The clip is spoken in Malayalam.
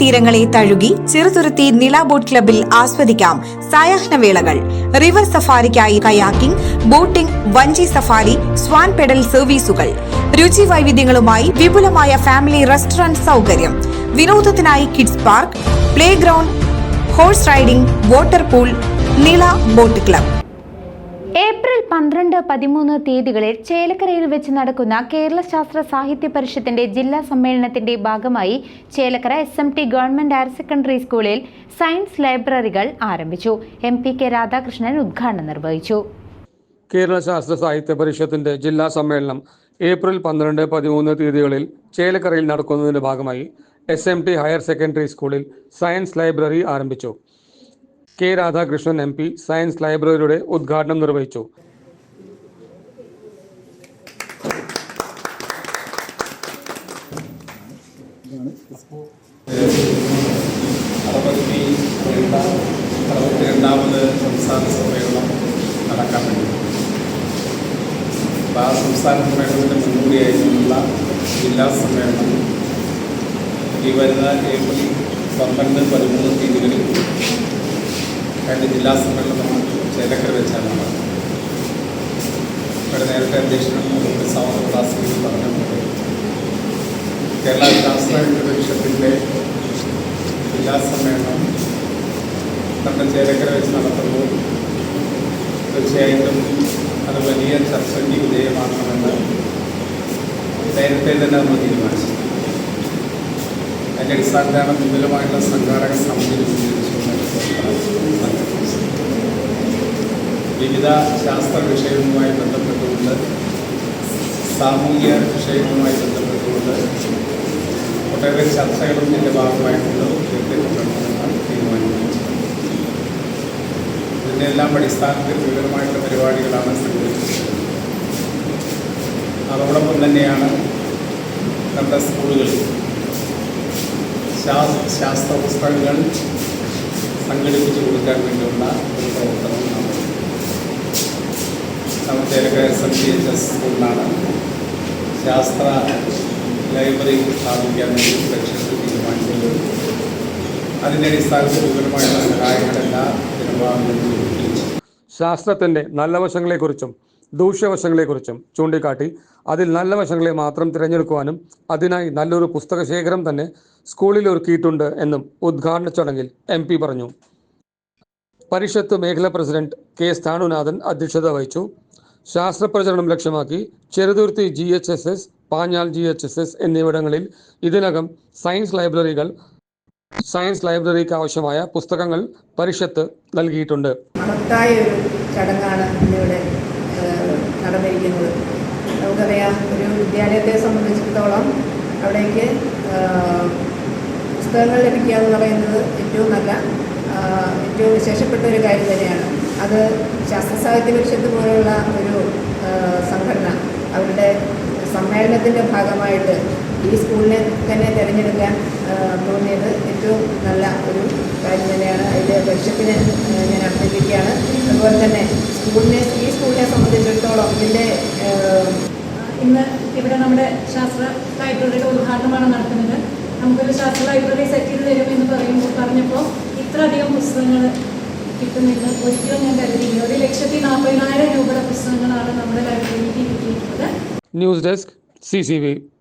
തീരങ്ങളെ തഴുകി ചെറുതുരുത്തി നില ബോട്ട് ക്ലബിൽ ആസ്വദിക്കാം സായാഹ്നവേളകൾ. റിവർ സഫാരിക്കായി കയാക്കിംഗ് ബോട്ടിംഗ് വഞ്ചി സഫാരി സ്വാൻ പെഡൽ സർവീസുകൾ. രുചി വൈവിധ്യങ്ങളുമായി വിപുലമായ ഫാമിലി റെസ്റ്റോറന്റ് സൗകര്യം. വിനോദത്തിനായി kids park playground horse riding water pool Nila boat club. April പന്ത്രണ്ട് പതിമൂന്ന് തീയതികളിൽ ചേലക്കരയിൽ വെച്ച് നടക്കുന്ന കേരള ശാസ്ത്ര സാഹിത്യ പരിഷത്തിന്റെ ജില്ലാ സമ്മേളനത്തിന്റെ ഭാഗമായി Chelakkara S M T government higher secondary സ്കൂളിൽ സയൻസ് ലൈബ്രറികൾ ആരംഭിച്ചു. എം പി കെ രാധാകൃഷ്ണൻ ഉദ്ഘാടനം നിർവഹിച്ചു. കേരള ശാസ്ത്ര സാഹിത്യ പരിഷത്തിന്റെ ജില്ലാ സമ്മേളനം ഏപ്രിൽ പന്ത്രണ്ട് പതിമൂന്ന് തീയതികളിൽ ചേലക്കരയിൽ നടക്കുന്നതിന്റെ ഭാഗമായി S M T higher secondary സ്കൂളിൽ സയൻസ് ലൈബ്രറി ആരംഭിച്ചു. K Radhakrishnan M P science ലൈബ്രറിയുടെ ഉദ്ഘാടനം നിർവഹിച്ചു. സംസ്ഥാന സമ്മേളനം ആ സംസ്ഥാന സമ്മേളനത്തിന് മുന്നോടിയായിട്ടുള്ള ജില്ലാ സമ്മേളനം ഈ വരുന്ന ഏപ്രിൽ പന്ത്രണ്ട് പതിമൂന്ന് തീയതികളിൽ കഴിഞ്ഞ ജില്ലാ സമ്മേളനം ചേലക്കര വെച്ചാണ് ഇവിടെ നേരത്തെ അധ്യക്ഷനും സാമൂഹ്യദാസ് പറഞ്ഞിട്ടുണ്ട്. കേരള ശാസ്ത്ര പരിഷത്തിന്റെ ജില്ലാ സമ്മേളനം നമ്മുടെ ചേലക്കര വെച്ച് നടത്തുമ്പോൾ തീർച്ചയായിട്ടും അത് വലിയ ചർച്ചയ്ക്ക് വിധേയമാക്കണമെന്ന് നേരത്തെ തന്നെ നമ്മൾ തീരുമാനിച്ചു. അതിന്റെ അടിസ്ഥാനത്തിലാണ് വിപുലമായിട്ടുള്ള സംഘാടക സമിതി രൂപീകരിച്ചുകൊണ്ട് വിവിധ ശാസ്ത്ര വിഷയവുമായി ബന്ധപ്പെട്ടുകൊണ്ട് സാമൂഹിക വിഷയവുമായി ബന്ധപ്പെട്ടുകൊണ്ട് ഒട്ടേറെ ചർച്ചകളും ഇതിന്റെ ഭാഗമായിട്ടുള്ള ഉയർത്തിക്കൊണ്ടുവരണമെന്നാണ് തീരുമാനിക്കുന്നത് ഇതിന്റെ എല്ലാം അടിസ്ഥാനത്തിൽ വിവരമായിട്ടുള്ള പരിപാടികളാണ് സംഘടിപ്പിച്ചത്. അതോടൊപ്പം തന്നെയാണ് നമ്മുടെ സ്കൂളുകളിൽ ശാസ് ശാസ്ത്ര പുസ്തകങ്ങൾ സംഘടിപ്പിച്ചു കൊടുക്കാൻ വേണ്ടിയുള്ള ഒരു പ്രവർത്തനം Chelakkara S M C H S സ്കൂളിലാണ്. ശാസ്ത്ര ലൈബ്രറി സ്ഥാപിക്കാൻ വേണ്ടി ലക്ഷ്യത്തിൽ തീരുമാനിച്ചത്. അതിന്റെ അടിസ്ഥാനത്തിൽ വിപുലമായിട്ടുള്ള സഹായങ്ങളെല്ലാം ജനഭാഗങ്ങളിൽ ശാസ്ത്രത്തിന്റെ നല്ല വശങ്ങളെക്കുറിച്ചും ദൂഷ്യവശങ്ങളെക്കുറിച്ചും ചൂണ്ടിക്കാട്ടി. അതിൽ നല്ല വശങ്ങളെ മാത്രം തിരഞ്ഞെടുക്കുവാനും അതിനായി നല്ലൊരു പുസ്തക ശേഖരം തന്നെ സ്കൂളിൽ ഒരുക്കിയിട്ടുണ്ട് എന്നും ഉദ്ഘാടന ചടങ്ങിൽ എം പി പറഞ്ഞു. പരിഷത്ത് മേഖലാ പ്രസിഡന്റ് കെ സ്ഥാണുനാഥൻ അധ്യക്ഷത വഹിച്ചു. ശാസ്ത്ര പ്രചരണം ലക്ഷ്യമാക്കി Cheruthuruthy G H S S Panjal G H S S എന്നിവിടങ്ങളിൽ ഇതിനകം സയൻസ് ലൈബ്രറികൾ സയൻസ് ലൈബ്രറിക്ക് ആവശ്യമായ പുസ്തകങ്ങൾ പരിഷത്ത് നൽകിയിട്ടുണ്ട്. ചടങ്ങാണ് ഏഹ്, നടന്നിരിക്കുന്നത്. നമുക്കറിയാം ഒരു വിദ്യാലയത്തെ സംബന്ധിച്ചിടത്തോളം അവിടേക്ക് പുസ്തകങ്ങൾ ലഭിക്കുക എന്ന് പറയുന്നത് ഏറ്റവും നല്ല ഏറ്റവും വിശേഷപ്പെട്ട ഒരു കാര്യം തന്നെയാണ്. അത് ശാസ്ത്ര സാഹിത്യ പരിഷത്ത് പോലെയുള്ള ഒരു സംഘടന അവരുടെ സമ്മേളനത്തിന്റെ ഭാഗമായിട്ട് ഈ സ്കൂളിനെ തന്നെ തിരഞ്ഞെടുക്കാൻ തോന്നിയത് ഏറ്റവും നല്ല ഒരു കാര്യം തന്നെയാണ്. അതിന്റെ പരിഷത്തിന് ഞാൻ അഭിനന്ദിക്കുകയാണ്. അതുപോലെ തന്നെ സ്കൂളിനെ ഈ സ്കൂളിനെ സംബന്ധിച്ചിടത്തോളം ഇതിന്റെ ഇന്ന് ഇവിടെ നമ്മുടെ ശാസ്ത്ര ലൈബ്രറിയുടെ ഉദ്ഘാടനമാണ് നടക്കുന്നത്. നമുക്കൊരു ശാസ്ത്ര ലൈബ്രറി സെറ്റ് ചെയ്ത് തരും എന്ന് പറയുമ്പോൾ പറഞ്ഞപ്പോൾ ഇത്രയധികം പുസ്തകങ്ങൾ കിട്ടുന്നില്ല. ഒരിക്കലും ഞാൻ കരുതിയില്ല. ഒരു ലക്ഷത്തി നാൽപ്പതിനായിരം രൂപയുടെ പുസ്തകങ്ങളാണ് നമ്മുടെ ലൈബ്രറിക്ക് കിട്ടിയിട്ടുള്ളത് ന്യൂസ് ഡെസ്ക് സി